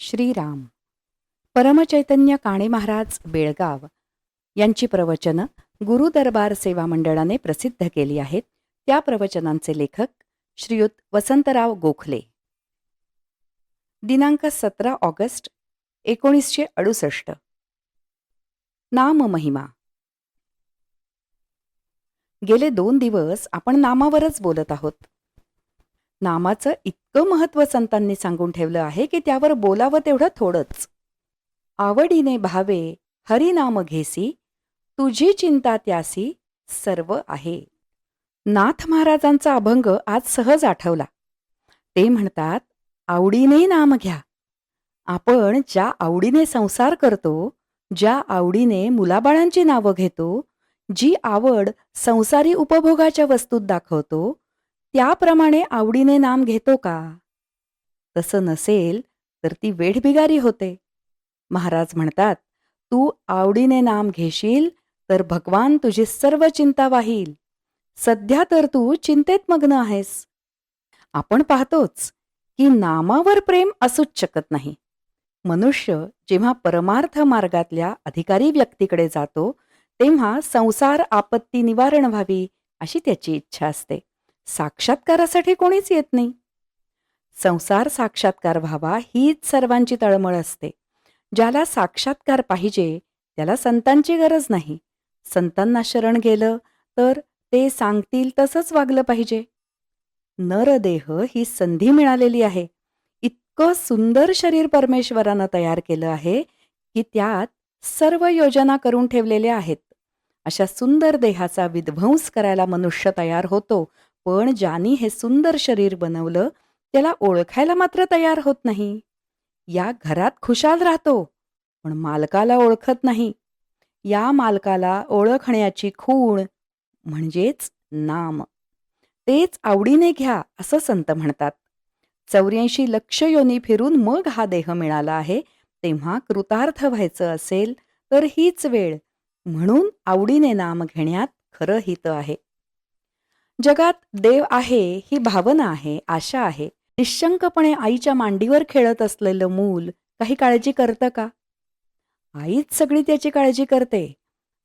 श्रीराम. परमचैतन्य काणे महाराज बेळगाव. यांची प्रवचनं गुरु दरबार सेवा मंडळाने प्रसिद्ध केली आहेत. त्या प्रवचनांचे लेखक श्रीयुत वसंतराव गोखले. दिनांक सतरा ऑगस्ट एकोणीसशे अडुसष्ट. नाम महिमा. गेले दोन दिवस आपण नामावरच बोलत आहोत. नामाचं इतकं महत्त्व संतांनी सांगून ठेवलं आहे की त्यावर बोलावं तेवढं थोडंच. आवडीने भावे हरिनाम घेसी तुझी चिंता त्यासी सर्व आहे. नाथ महाराजांचा अभंग आज सहज आठवला. ते म्हणतात आवडीने नाम घ्या. आपण ज्या आवडीने संसार करतो ज्या आवडीने मुलाबाळांची नावं घेतो जी आवड संसारी उपभोगाच्या वस्तूत दाखवतो त्याप्रमाणे आवडीने नाम घेतो का? तसं नसेल तर ती वेठबिगारी होते. महाराज म्हणतात तू आवडीने नाम घेशील तर भगवान तुझी सर्व चिंता वाहील. सध्या तर तू चिंतेत मग्न आहेस. आपण पाहतोच की नामावर प्रेम असूच शकत नाही. मनुष्य जेव्हा परमार्थ मार्गातल्या अधिकारी व्यक्तीकडे जातो तेव्हा संसार आपत्ती निवारण व्हावी अशी त्याची इच्छा असते. साक्षात्कारासाठी कोणीच येत नाही. संसार साक्षात्कार व्हावा हीच सर्वांची तळमळ असते. ज्याला साक्षात्कार पाहिजे त्याला संतांची गरज नाही. संतांना शरण गेलं तर ते सांगतील तसंच वागलं पाहिजे. नरदेह ही संधी मिळालेली आहे. इतकं सुंदर शरीर परमेश्वरानं तयार केलं आहे की त्यात सर्व योजना करून ठेवलेल्या आहेत. अशा सुंदर देहाचा विध्वंस करायला मनुष्य तयार होतो पण ज्यानी हे सुंदर शरीर बनवलं त्याला ओळखायला मात्र तयार होत नाही. या घरात खुशाल राहतो पण मालकाला ओळखत नाही. या मालकाला ओळखण्याची खूण म्हणजेच नाम. तेच आवडीने घ्या असं संत म्हणतात. चौऱ्याऐंशी लक्ष योनी फिरून मग हा देह मिळाला आहे तेव्हा कृतार्थ व्हायचं असेल तर हीच वेळ. म्हणून आवडीने नाम घेण्यात खरं हित आहे. जगात देव आहे ही भावना आहे आशा आहे. निशंकपणे आईच्या मांडीवर खेळत असलेलं मूल काही काळजी करतं का? आईच सगळी त्याची काळजी करते.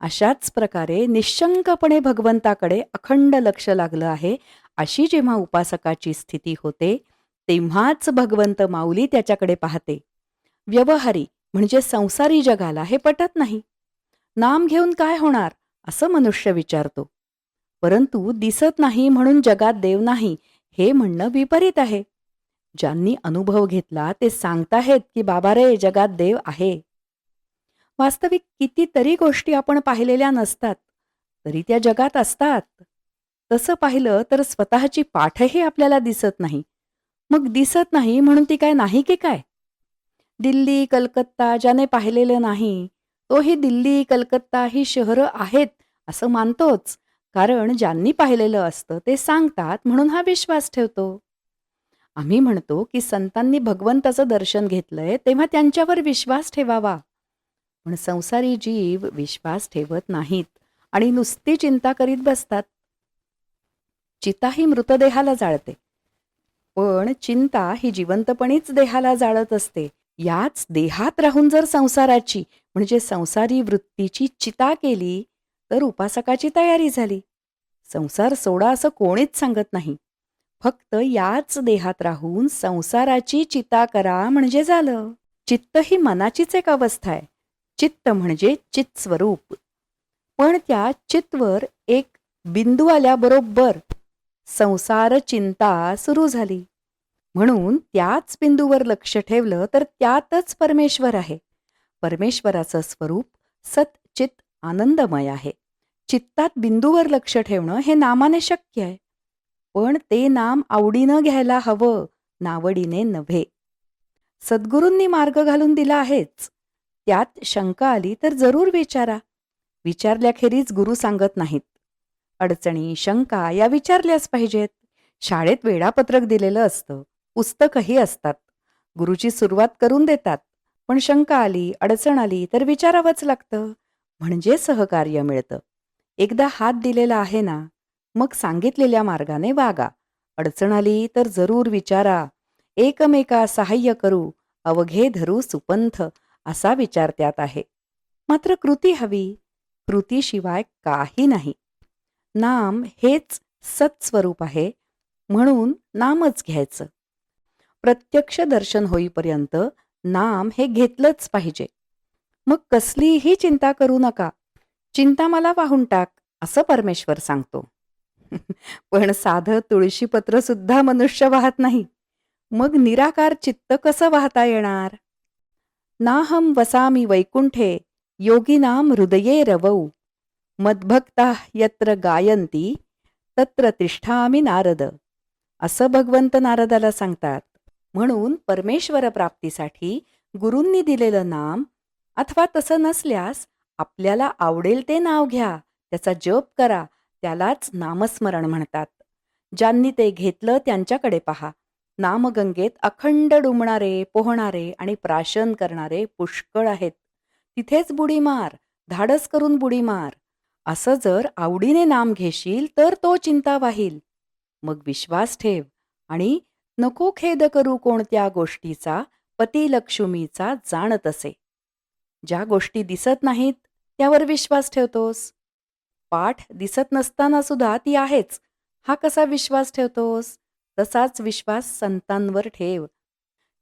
अशाच प्रकारे निशंकपणे भगवंताकडे अखंड लक्ष लागलं आहे. अशी जेव्हा उपासकाची स्थिती होते तेव्हाच भगवंत माऊली त्याच्याकडे पाहते. व्यवहारी म्हणजे संसारी जगाला हे पटत नाही. नाम घेऊन काय होणार? असं मनुष्य विचारतो. परंतु दिसत नाही म्हणून जगात देव नाही हे म्हणणं विपरीत आहे. ज्यांनी अनुभव घेतला ते सांगताहेत की बाबा रे जगात देव आहे. वास्तविक कितीतरी गोष्टी आपण पाहिलेल्या नसतात तरी त्या जगात असतात. तसं पाहिलं तर स्वतःची पाठही आपल्याला दिसत नाही. मग दिसत नाही म्हणून ती काय नाही की काय? दिल्ली कलकत्ता ज्याने पाहिलेलं नाही तोही दिल्ली कलकत्ता ही शहरं आहेत असं मानतोच. कारण ज्यांनी पाहिलेलं असतं ते सांगतात म्हणून हा विश्वास ठेवतो. आम्ही म्हणतो की संतांनी भगवंताचं दर्शन घेतलंय तेव्हा त्यांच्यावर विश्वास ठेवावा. पण संसारी जीव विश्वास ठेवत नाहीत आणि नुसती चिंता करीत बसतात. चिता ही मृतदेहाला जाळते. पण चिंता ही जिवंतपणीच देहाला जाळत असते. याच देहात राहून जर संसाराची म्हणजे संसारी वृत्तीची चिता केली तर उपासकाची तयारी झाली. संसार सोडा असं कोणीच सांगत नाही. फक्त याच देहात राहून संसाराची चिता करा म्हणजे झालं. चित्त ही मनाचीच एक अवस्था आहे. चित्त म्हणजे चित स्वरूप पण त्या चितवर एक बिंदू आल्याबरोबर संसार चिंता सुरू झाली. म्हणून त्याच बिंदूवर लक्ष ठेवलं तर त्यातच परमेश्वर आहे. परमेश्वराचं स्वरूप सतचित आनंदमय आहे. चित्तात बिंदूवर लक्ष ठेवणं हे नामाने शक्य आहे. पण ते नाम आवडीनं घ्यायला हवं नावडीने नव्हे. सद्गुरूंनी मार्ग घालून दिला आहेच. त्यात शंका आली तर जरूर विचारा. विचारल्याखेरीज गुरु सांगत नाहीत. अडचणी शंका या विचारल्याच पाहिजेत. शाळेत वेळापत्रक दिलेलं असतं. पुस्तकही असतात. गुरुची सुरुवात करून देतात. पण शंका आली अडचण आली तर विचारावंच लागतं. म्हणजे सहकार्य मिळतं. एकदा हात दिलेला आहे ना मग सांगितलेल्या मार्गाने वागा. अडचण आली तर जरूर विचारा. एकमेका सहाय्य करू अवघे धरू सुपंथ असा विचार त्यात आहे. मात्र कृती हवी कृतीशिवाय काही नाही. नाम हेच सत्स्वरूप आहे म्हणून नामच घ्यायचं. प्रत्यक्ष दर्शन होईपर्यंत नाम हे घेतलंच पाहिजे. मग कसलीही चिंता करू नका. चिंता मला वाहून टाक असं परमेश्वर सांगतो. पण साधं तुळशीपत्र सुद्धा मनुष्य वाहत नाही. मग निराकार चित्त कसं वाहता येणार? नाहम वसामी वैकुंठे योगिनाम हृदये रवौ. मद्भक्ता यत्र गायंती तत्र तिष्ठामी नारद. असं भगवंत नारदाला सांगतात. म्हणून परमेश्वर प्राप्तीसाठी गुरूंनी दिलेलं नाम अथवा तसं नसल्यास आपल्याला आवडेल ते नाव घ्या त्याचा जप करा त्यालाच नामस्मरण म्हणतात. ज्यांनी ते घेतलं त्यांच्याकडे पहा. नामगंगेत अखंड डुंबणारे पोहणारे आणि प्राशन करणारे पुष्कळ आहेत. तिथेच बुडी मार धाडस करून बुडी मार. असं जर आवडीने नाम घेशील तर तो चिंता वाहील. मग विश्वास ठेव आणि नको खेद करू कोणत्या गोष्टीचा पती लक्ष्मीचा जाणत असे. ज्या गोष्टी दिसत नाहीत त्यावर विश्वास ठेवतोस. पाठ दिसत नसताना सुद्धा ती आहेच. हा कसा विश्वास ठेवतोस? तसाच विश्वास संतांवर ठेव.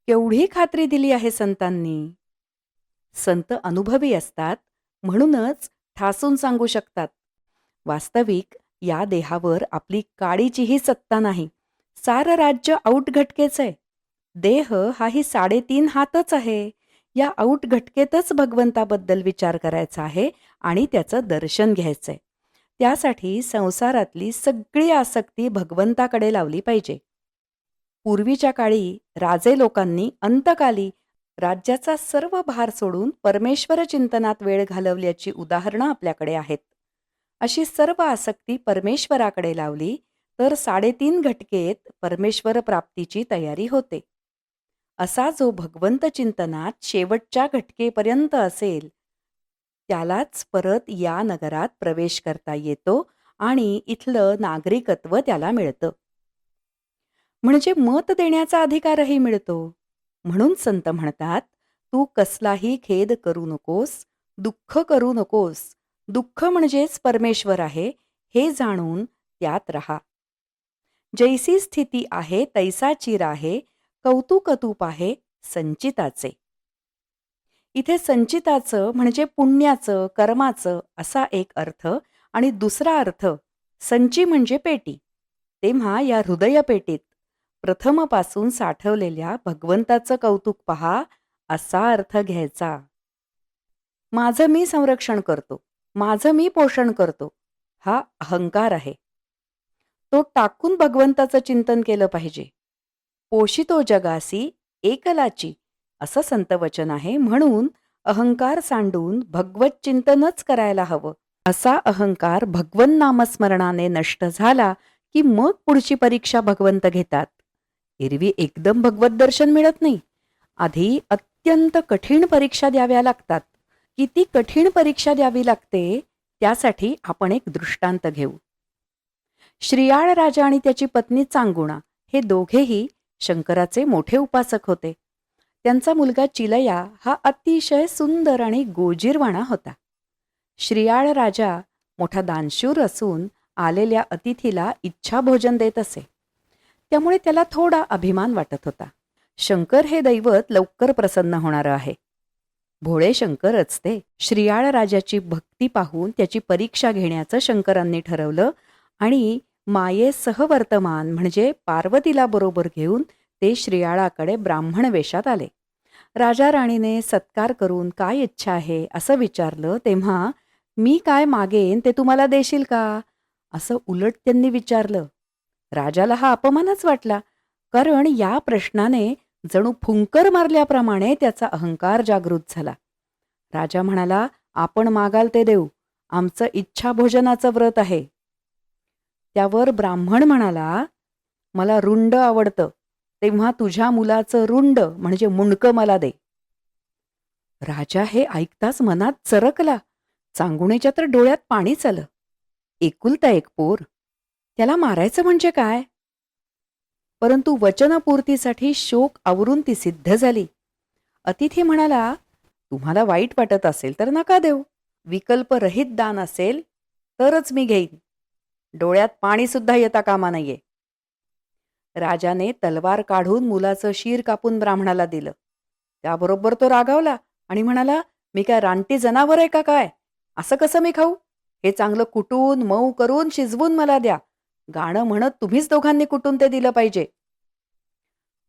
केवढी खात्री दिली आहे संतांनी? संत अनुभवी असतात म्हणूनच ठासून सांगू शकतात. वास्तविक या देहावर आपली काडीचीही सत्ता नाही. सारं राज्य आऊट आहे. देह हाही साडेतीन हातच आहे. या आऊट घटकेतच भगवंताबद्दल विचार करायचा आहे आणि त्याचं दर्शन घ्यायचंय. त्यासाठी संसारातली सगळी आसक्ती भगवंताकडे लावली पाहिजे. पूर्वीच्या काळी राजे लोकांनी अंतकाली राज्याचा सर्व भार सोडून परमेश्वर चिंतनात वेळ घालवल्याची उदाहरणं आपल्याकडे आहेत. अशी सर्व आसक्ती परमेश्वराकडे लावली तर साडेतीन घटकेत परमेश्वर प्राप्तीची तयारी होते. असा जो भगवंत चिंतनात शेवटच्या घटकेपर्यंत असेल त्यालाच परत या नगरात प्रवेश करता येतो आणि इथलं नागरिकत्व त्याला मिळतं. म्हणजे मत देण्याचा अधिकारही मिळतो. म्हणून संत म्हणतात तू कसलाही खेद करू नकोस दुःख करू नकोस. दुःख म्हणजेच परमेश्वर आहे हे जाणून त्यात राहा. जैसी स्थिती आहे तैसा चिर आहे कौतुकतूप आहे संचिताचे. इथे संचिताचं म्हणजे पुण्याचं कर्माचं असा एक अर्थ आणि दुसरा अर्थ संची म्हणजे पेटी. तेव्हा या हृदयपेटीत प्रथमपासून साठवलेल्या भगवंताचं कौतुक पहा असा अर्थ घ्यायचा. माझं मी संरक्षण करतो माझं मी पोषण करतो हा अहंकार आहे. तो टाकून भगवंताचं चिंतन केलं पाहिजे. पोषितो जगासी एकलाची असं संतवचन आहे. म्हणून अहंकार सांडून भगवत चिंतनच करायला हवं. असा अहंकार भगवन नामस्मरणाने नष्ट झाला की मग पुढची परीक्षा भगवंत घेतात. एरवी एकदम भगवत दर्शन मिळत नाही. आधी अत्यंत कठीण परीक्षा द्याव्या लागतात. किती कठीण परीक्षा द्यावी लागते त्यासाठी आपण एक दृष्टांत घेऊ. श्रियाळ राजा आणि त्याची पत्नी चांगुणा हे दोघेही शंकराचे मोठे उपासक होते. त्यांचा मुलगा चिलया हा अतिशय सुंदर आणि गोजीरवाणा होता. श्रियाळ राजा मोठा दानशूर असून आलेल्या अतिथीला इच्छा भोजन देत असे. त्यामुळे त्याला थोडा अभिमान वाटत होता. शंकर हे दैवत लवकर प्रसन्न होणारं आहे. भोळे शंकरच ते. श्रियाळ राजाची भक्ती पाहून त्याची परीक्षा घेण्याचं शंकरांनी ठरवलं आणि माये सहवर्तमान म्हणजे पार्वतीला बरोबर घेऊन ते श्रियाळाकडे ब्राह्मण वेशात आले. राजा राणीने सत्कार करून काय इच्छा आहे असं विचारलं तेव्हा मी काय मागेन ते तुम्हाला देशील का? असं उलट त्यांनी विचारलं. राजाला हा अपमानच वाटला कारण या प्रश्नाने जणू फुंकर मारल्याप्रमाणे त्याचा अहंकार जागृत झाला. राजा म्हणाला आपण मागाल ते देऊ आमचं इच्छा भोजनाचं व्रत आहे. त्यावर ब्राह्मण म्हणाला मला रुंड आवडतं. तेव्हा तुझ्या मुलाचं रुंड म्हणजे मुंडकं मला दे. राजा हे ऐकताच मनात चरकला. चांगुणेच्या तर डोळ्यात पाणीच आलं एकुलता एक पोर. त्याला मारायचं म्हणजे काय? परंतु वचनपूर्तीसाठी शोक आवरून ती सिद्ध झाली. अतिथी म्हणाला तुम्हाला वाईट वाटत असेल तर नका देऊ. विकल्परहित दान असेल तरच मी घेईन. डोळ्यात पाणी सुद्धा येता कामा नाहीये राजाने तलवार काढून मुलाचं शीर कापून ब्राह्मणाला दिलं. त्याबरोबर तो रागावला आणि म्हणाला मी काय रानटी जनावर आहे का काय? असं कसं मी खाऊ? हे चांगलं कुटून मऊ करून शिजवून मला द्या. गाणं म्हणत तुम्हीच दोघांनी कुटून ते दिलं पाहिजे.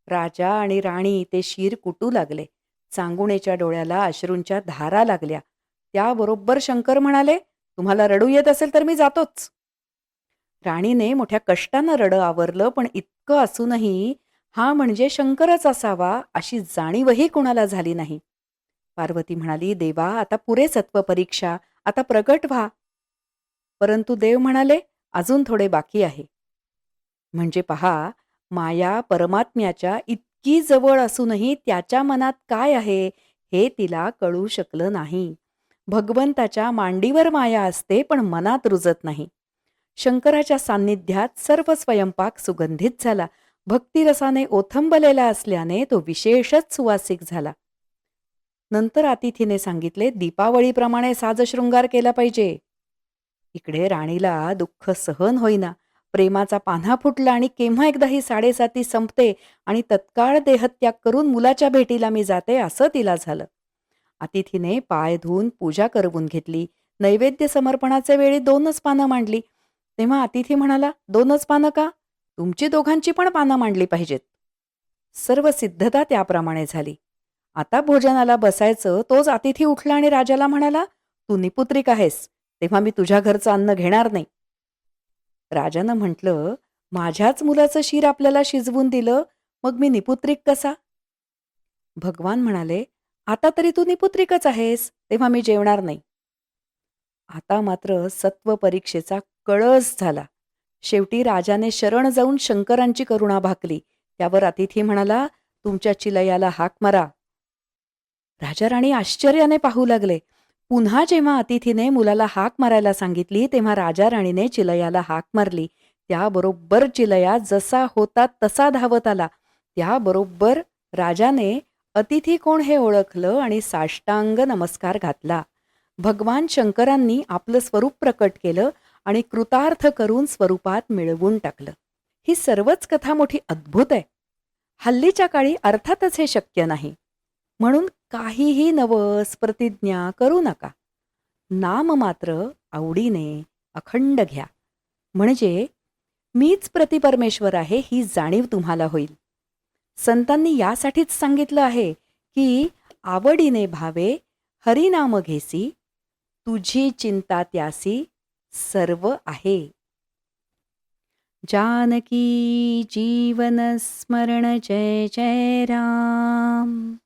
राजा आणि राणी ते शीर कुटू लागले. चांगुणेच्या डोळ्याला अश्रूंच्या धारा लागल्या. त्याबरोबर शंकर म्हणाले तुम्हाला रडू येत असेल तर मी जातोच. राणीने मोठ्या कष्टानं रडं आवरलं पण इतकं असूनही हा म्हणजे शंकरच असावा अशी जाणीवही कुणाला झाली नाही. पार्वती म्हणाली देवा आता पुरे सत्व परीक्षा आता प्रगट व्हा. परंतु देव म्हणाले अजून थोडे बाकी आहे. म्हणजे पहा माया परमात्म्याच्या इतकी जवळ असूनही त्याच्या मनात काय आहे हे तिला कळू शकलं नाही. भगवंताच्या मांडीवर माया असते पण मनात रुजत नाही. शंकराच्या सान्निध्यात सर्व स्वयंपाक सुगंधित झाला. भक्तिरसाने ओथंबलेला असल्याने तो विशेषच सुवासिक झाला. नंतर अतिथीने सांगितले दीपावळीप्रमाणे साजशृंगार केला पाहिजे. इकडे राणीला दुःख सहन होईना. प्रेमाचा पान्हा फुटला आणि केव्हा एकदा ही साडेसाती संपते आणि तत्काळ देहत्याग करून मुलाच्या भेटीला मी जाते असं तिला झालं. अतिथीने पाय धुवून पूजा करवून घेतली. नैवेद्य समर्पणाच्या वेळी दोनच पानं मांडली. तेव्हा अतिथी म्हणाला दोनच पानं का? तुमची दोघांची पण पानं मांडली पाहिजेत. सर्व सिद्धता त्याप्रमाणे झाली. आता भोजनाला बसायचं तोच अतिथी उठला आणि राजाला म्हणाला तू निपुत्रिक आहेस तेव्हा मी तुझ्या घरचं अन्न घेणार नाही. राजानं म्हटलं माझ्याच मुलाचं शिर आपल्याला शिजवून दिलं मग मी निपुत्रिक कसा? भगवान म्हणाले आता तरी तू निपुत्रिकच आहेस तेव्हा मी जेवणार नाही. आता मात्र सत्व परीक्षेचा कळस झाला. शेवटी राजाने शरण जाऊन शंकरांची करुणा भाकली. त्यावर अतिथी म्हणाला तुमच्या चिलयाला हाक मारा. राजा राणी आश्चर्याने पाहू लागले. पुन्हा जेव्हा अतिथीने मुलाला हाक मारायला सांगितली तेव्हा राजा राणीने चिलयाला हाक मारली. त्याबरोबर चिलया जसा होता तसा धावत आला. त्याबरोबर राजाने अतिथी कोण हे ओळखलं आणि साष्टांग नमस्कार घातला. भगवान शंकरांनी आपलं स्वरूप प्रकट केलं. आणि कृतार्थ करून स्वरूपात मिळवून टाकलं. ही सर्वच कथा मोठी अद्भुत आहे. हल्लीच्या काळी अर्थातच हे शक्य नाही. म्हणून काहीही नवस प्रतिज्ञा करू नका. नाम मात्र आवडीने अखंड घ्या. म्हणजे मीच प्रतिपरमेश्वर आहे ही जाणीव तुम्हाला होईल. संतांनी यासाठीच सांगितलं आहे की आवडीने भावे हरिनाम घेसी तुझी चिंता त्यासी सर्व आहे. जानकी जीवन स्मरण जय जय राम.